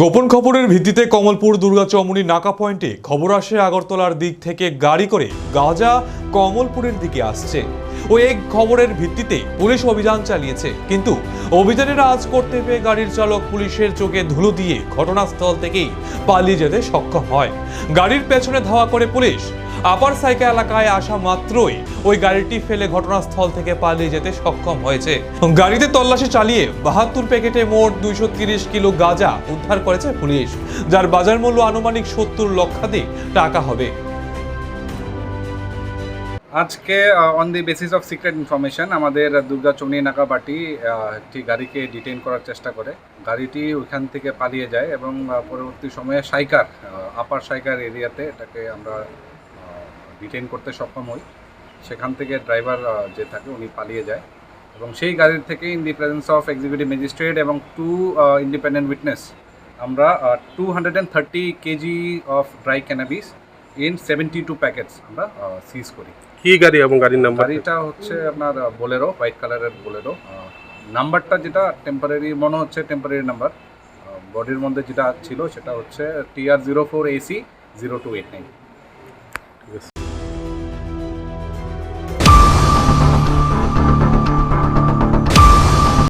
গোপন খবরের ভিত্তিতে কমলপুর দুর্গা চমুনি নাকা পয়েন্টে খবর আসে আগরতলার দিক থেকে গাড়ি করে। গাজা কমলপুরের দিকে আসছে। ও এই খবরের ভিত্তিতে পুলিশ অভিযান চালিয়েছে। কিন্তু অভিযানের আজ করতে পেয়ে গাড়ির চালক পুলিশের চোখে ধুলো দিয়ে ঘটনাস্থল থেকেই পালিয়ে যেতে সক্ষম হয়। গাড়ির পেছনে ধাওয়া করে পুলিশ। আপার সাইকা এলাকায় আসা মাত্রই ওই গাড়িটি ফেলে ঘটনাস্থল থেকে পালিয়ে যেতে সক্ষম হয়েছে। গাড়িতে তল্লাশি চালিয়ে বাহাত্তর প্যাকেটে মোট দুইশো কিলো গাঁজা উদ্ধার করেছে পুলিশ, যার বাজার মূল্য আনুমানিক সত্তর লক্ষাধিক টাকা হবে। আজকে on the basis of secret information আমাদের দুর্গা চৌনি নাকা পার্টি একটি গাড়িকে ডিটেইন করার চেষ্টা করে। গাড়িটি ওইখান থেকে পালিয়ে যায় এবং পরবর্তী সময়ে সাইকার আপার সাইকার এরিয়াতে এটাকে আমরা ডিটেইন করতে সক্ষম হই সেখান থেকে ড্রাইভার যে থাকে উনি পালিয়ে যায়। এবং সেই গাড়ির থেকে in the presence of executive magistrate এবং টু ইন্ডিপেন্ডেন্ট উইটনেস আমরা two hundred and thirty kg of dry cannabis in seventy two packets আমরা সিজ করি। কি গাড়ি এবং গাড়ির নাম্বার গাড়িটা হচ্ছে আপনার বোলেরো হোয়াইট কালারের বোলেরো নাম্বারটা যেটা টেম্পোরারি মনে হচ্ছে টেম্পোরারি নাম্বার বডির মধ্যে যেটা ছিল সেটা হচ্ছে TR zero four AC zero two eight nine